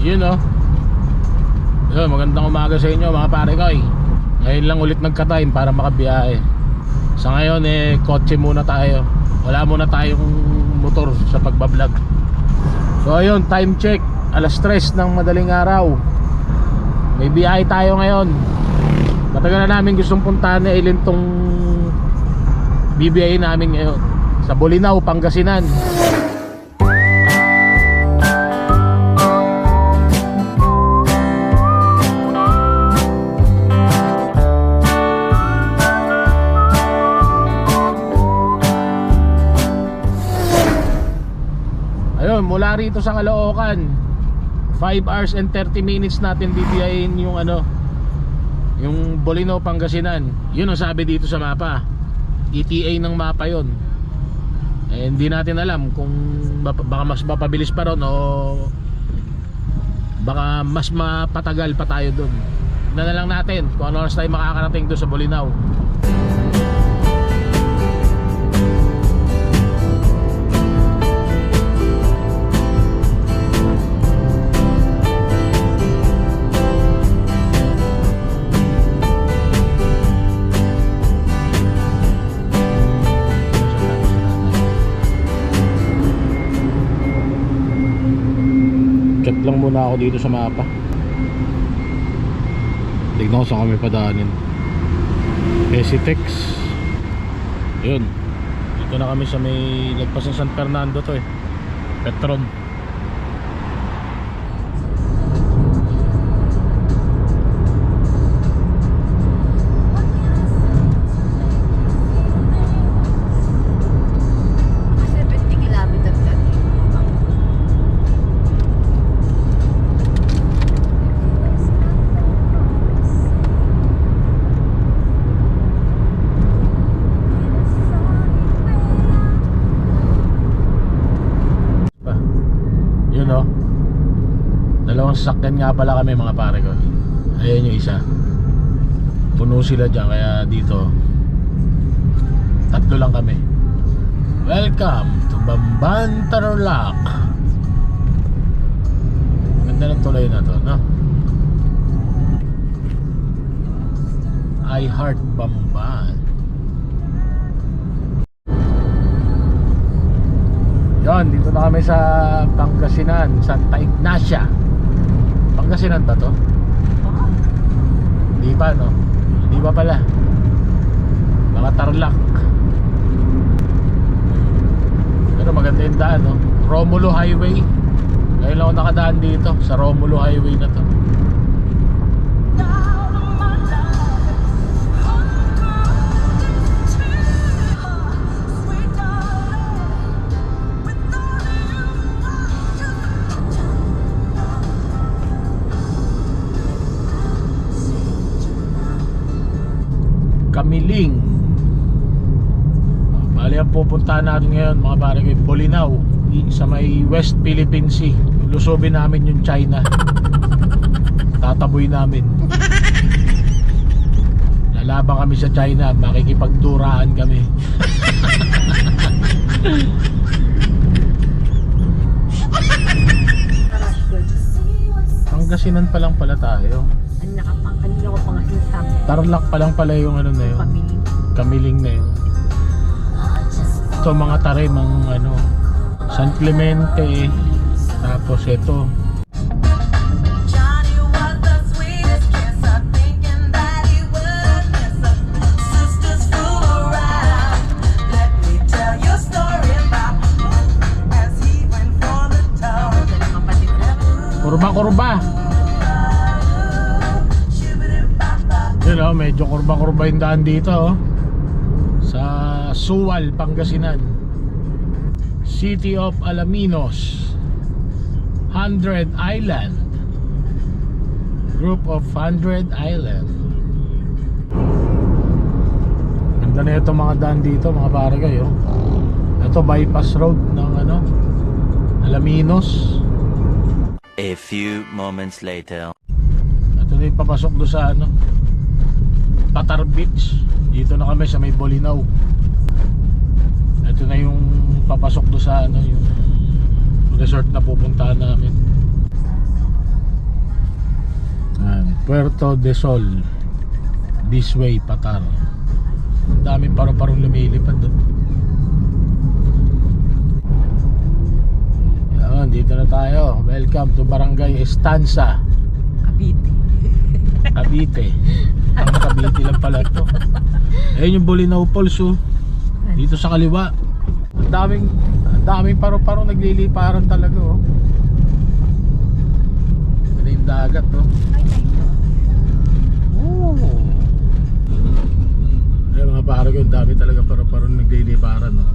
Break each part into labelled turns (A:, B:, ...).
A: Yun oh. Yun, magandang umaga sa inyo mga pare ko eh. Ngayon lang ulit nagka-time para makabiyahe. Sa ngayon eh, kotse muna tayo. Wala muna tayong motor sa pagbablog. So ayun, time check. Alas 3 ng madaling araw. May biyahe tayo ngayon. Matagal na namin gustong puntahan na ilin tong BBI namin ngayon. Sa Bolinao, Pangasinan. Rito sa Caloocan. 5 hours and 30 minutes natin bibiyahin yung ano Yung Bolino, Pangasinan. Yun ang sabi dito sa mapa. ETA ng mapa yon eh, Hindi natin alam kung baka mas mapabilis pa ron o Baka mas mapatagal pa tayo Tignan na lang natin kung ano oras tayo makakarating doon sa Bolinao muna ako dito sa mapa. Tignan ko saan kami padaanin. Esitex. Yun. Dito na kami sa may Lagpas ng San Fernando to eh. Petron Yun oh. Dalawang sasakyan nga pala kami mga pare ko. Ayan yung isa. Puno sila dyan kaya dito tatlo lang kami. Welcome to Bamban Tarlac. Ganda ng tulay na to, no? I heart Bamban. Yon, dito na kami sa Pangasinan, Santa Ignacia. Pangasinan ba to? Hindi pa, no? Hindi pa pala. Mga Tarlac. Pero maganda yung daan, no? Romulo Highway. Ngayon lang ako nakadaan dito sa Romulo Highway na to. Kamiling. Ah, Bali ang pupuntahan natin ngayon mga pare ko Bolinao sa may West Philippine Sea. Lusubin namin yung China. Tataboy namin. Lalaban kami sa China, makikipagduraan kami. Pangasinan pa lang pala tayo.
B: Ko pa nga sinasabi.
A: Tarlac pa lang pala yung ano na yun.
B: Pamili.
A: Kamiling na yun. Ito mga tarim ang ano, San Clemente. Tapos ito,
C: Johnny was the sweetest kiss. I'm thinking that he would miss us. Sisters fool around. Let me tell you a story about as he went for the town.
B: Ito lang kapatid ko.
A: kurba-kurba. Yun oh, medyo kurba-kurba yung daan dito oh. Sa Suwal, Pangasinan. City of Alaminos. 100 Island. Group of 100 Island. Ganda na ito mga daan dito mga pare kayo. Ito bypass road ng ano Alaminos.
D: A few moments later.
A: Ito na yung papasok do sa ano Patar Beach Dito na kami sa may Bolinao Ito na yung papasok do sa ano yung resort na pupuntahan namin Puerto de Sol. This way, Patar. Daming paro-parong lumilipad doon. Yan, dito na tayo. Welcome to Barangay Estanza.
B: Cavite.
A: Ang Cavite lang pala to. Ayun yung Bolinao Falls oh. Dito sa kaliwa. Ang daming ang daming paro-paro nagliliparan talaga oh. Ito yung dagat oh. Oh. Ayun mga paro ko, dami talaga paro-paro nagliliparan oh.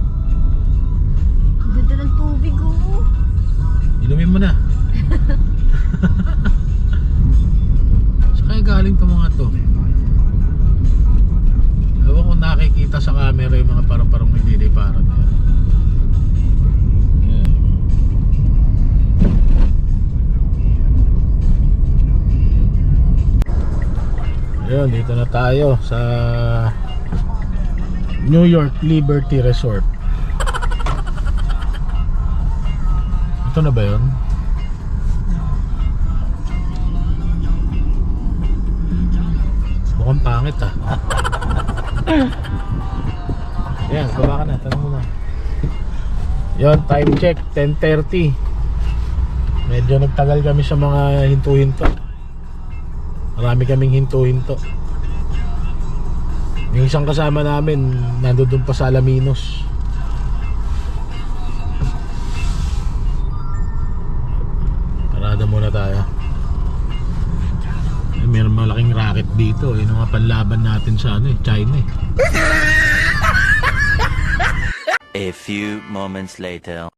B: Ang ganda ng tubig oh.
A: Inumin mo na. Sa kaya galing to mga to? Ewan ko nakikita sa camera yung mga parang-parang nagliliparan yan. Yan. Ayun, dito na tayo sa New York Liberty Resort. Ito na ba yun? Mukhang pangit ah. Yan, baba ka na. Tanong mo na. Yon, time check, 10.30. Medyo nagtagal kami sa mga hinto-hinto. Marami kaming hinto-hinto. Yung isang kasama namin, nandoon pa sa Alaminos. Parada muna tayo. Eh, racket dito. Yun ang panlaban natin sa ano, eh, China eh.
D: A few moments later.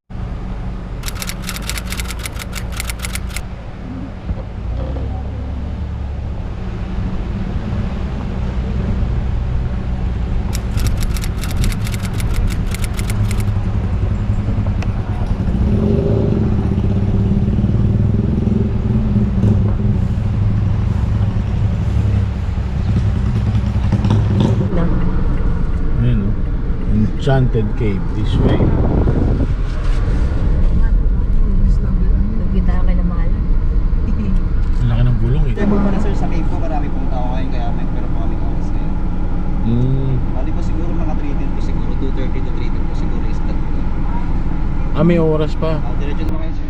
A: Ayun oh. Enchanted Cave this way.
B: Nagkita ka ng mahalan.
A: Ang laki ng gulong eh.
E: Table pa na sir, sa cave po marami pong tao ngayon kaya may pero po kaming oras ngayon.
A: Mm.
E: Bali po siguro mga 3 din po siguro, 2.30 to 3 din po siguro is that.
A: Ah, may oras pa.
E: Uh, diretso naman kayo sir.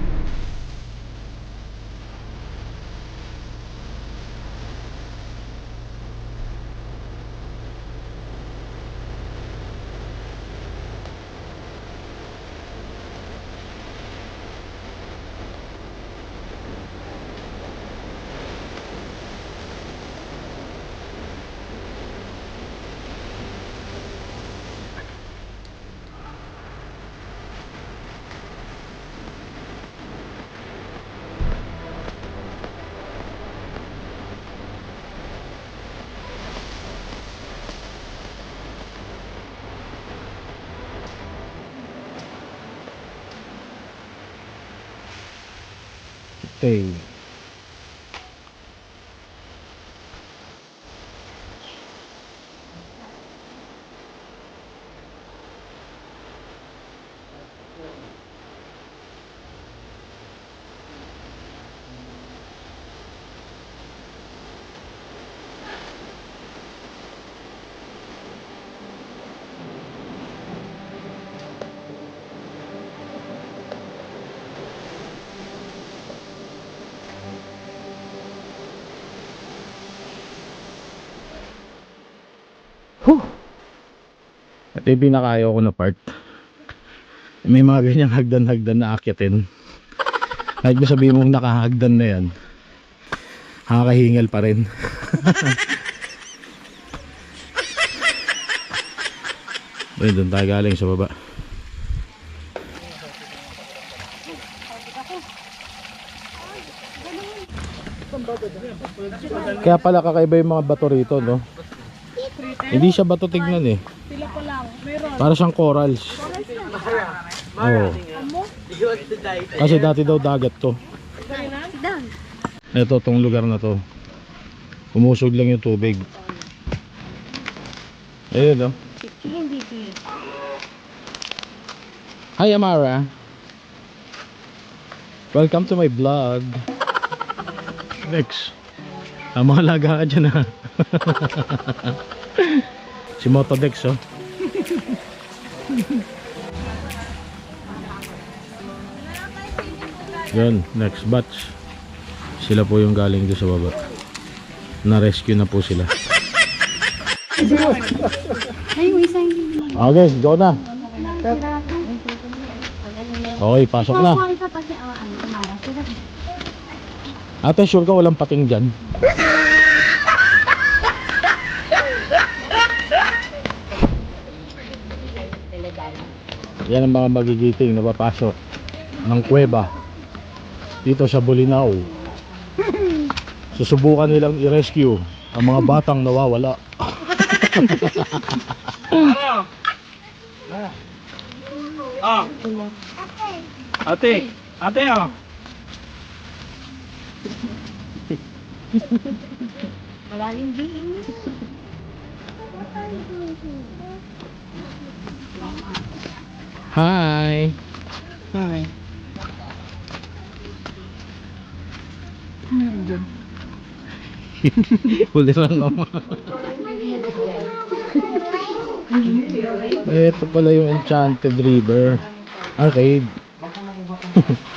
A: Okay. Huh. Ito yung pinakayaw ko na part. May mga ganyang hagdan-hagdan na akyatin. Kahit mo sabihin mong nakahagdan na yan, nakakahingal pa rin. Ayun, doon tayo galing sa baba. Kaya pala kakaiba yung mga bato rito, no? Hindi siya bato tignan eh. Para siyang corals. Oo. Kasi dati daw dagat to. Ito, tong lugar na to. Umusog lang yung tubig. Ayun, no?
B: Baby.
A: Hi, Amara. Welcome to my vlog. Next. Ang mga laga ka dyan ha. si Motodex oh. Yun, next batch. Sila po yung galing doon sa baba. Na-rescue na po sila. Okay, go na. Okay, pasok na. Ate, sure ka walang pating dyan? Yan ang mga magigiting na papasok ng kuweba dito sa Bolinao. Susubukan nilang i-rescue ang mga batang nawawala.
F: Ate, ate oh.
B: Malalim din.
A: Hi!
F: Hi.
A: Huli lang ako. Ito pala yung Enchanted River Arcade.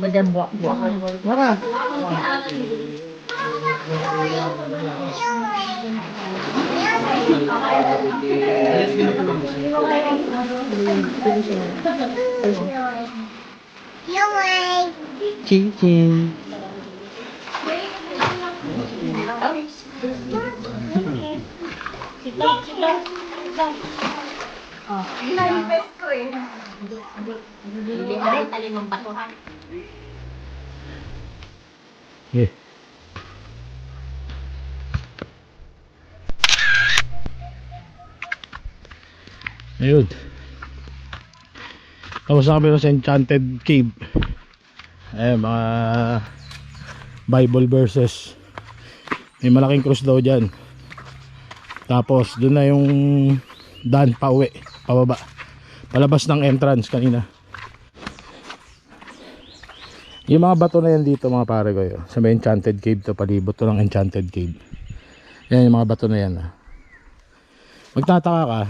F: mình đem bọt bọt quá ra chị chị Chinchin.
A: Yeah. Ayun. Tapos na kami sa Enchanted Cave. Ayun, mga Bible verses. May malaking cross daw dyan. Tapos, doon na yung daan pa uwi, pababa. Palabas ng entrance kanina. Yung mga bato na yan dito mga pare ko. Sa may Enchanted Cave to, palibot to ng Enchanted Cave. Yan yung mga bato na yan. Magtataka ka,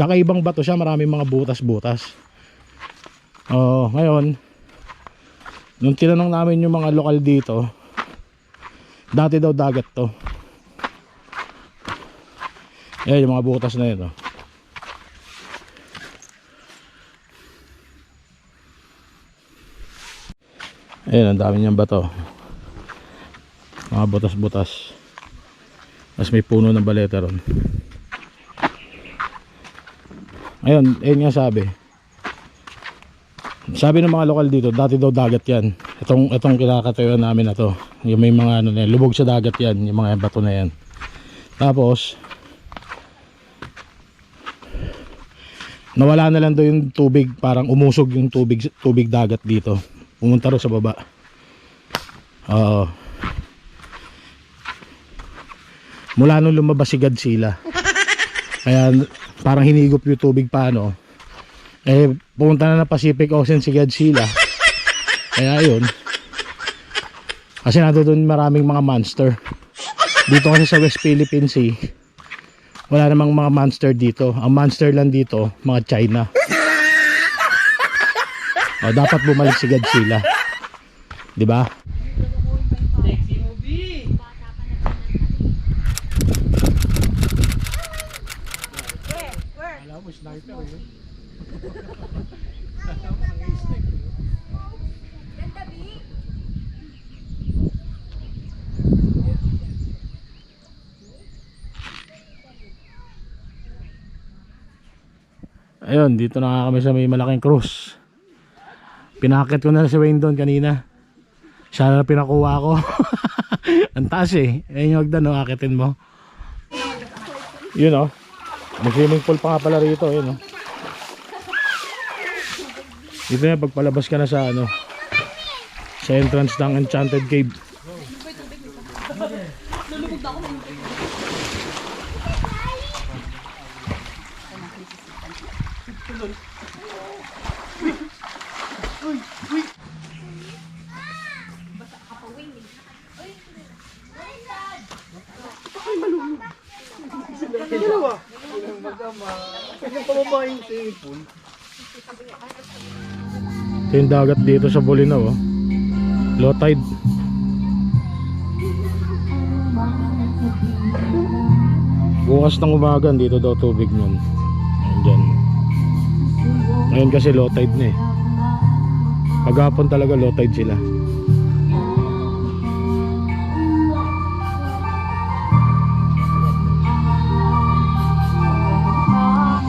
A: kakaibang bato siya, maraming mga butas-butas. Oo, ngayon, nung tinanong namin yung mga lokal dito, dati daw dagat to. Yan yung mga butas na yun. Oh. Ayun, ang dami niyang bato. Mga butas-butas. Tapos may puno ng baleta ron. Ayun, ayun nga sabi. Sabi ng mga lokal dito, dati daw dagat yan. Itong, itong kinakatayo namin na to. Yung may mga ano na lubog sa dagat yan, yung mga bato na yan. Tapos, nawala na lang daw yung tubig, parang umusog yung tubig, tubig dagat dito. Pumunta ro sa baba. Oo. Mula nung lumabas si Godzilla. Kaya parang hinigop yung tubig pa ano. Eh pumunta na ng Pacific Ocean si Godzilla. Kaya yun. Kasi nato doon maraming mga monster. Dito kasi sa West Philippine Sea, wala namang mga monster dito. Ang monster lang dito, mga China. O, dapat bumalik si Godzilla. 'Di ba? Ayun, dito na nga kami sa may malaking cruise. Pinakit ko na si Wayne doon kanina. Siya na pinakuha ko. Ang taas eh. Ayun yung hagdan, no? Akitin mo. Yun oh. May swimming pool pa nga pala rito. Yun oh. Dito na pagpalabas ka na sa ano. Sa entrance ng Enchanted Cave. Ito yung dagat dito sa Bolinao. Oh. Low tide. Bukas ng umaga dito daw tubig nun. Ayun dyan. Ngayon kasi low tide na eh. Paghapon talaga low tide sila.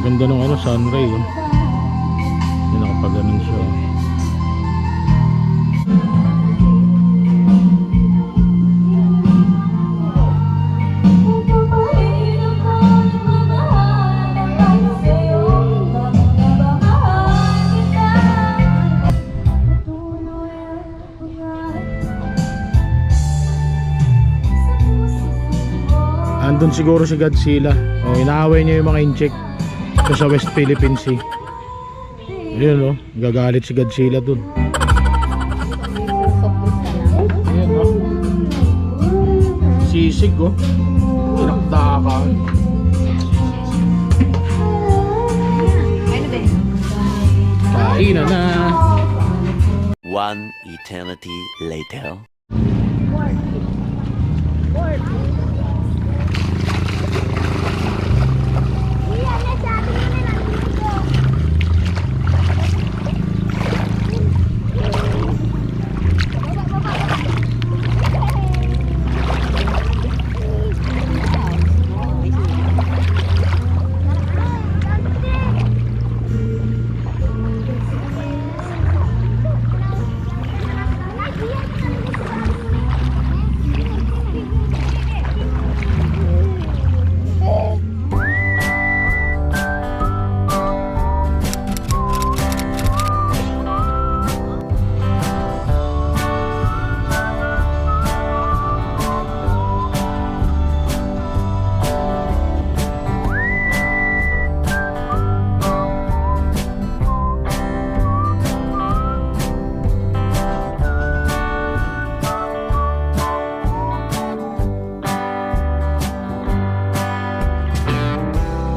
A: Ganda ng ano, sunray. Oh. Yung nakapaganon siya. Oh. Andun siguro si Godzilla. O, inaaway niya yung mga incheck sa West Philippine Sea. Ayun o, gagalit si Godzilla dun. Ayun o. Sisig o. Pinakdakan.
B: Ano ba?
A: Kainan na.
D: One eternity later.
B: Pork.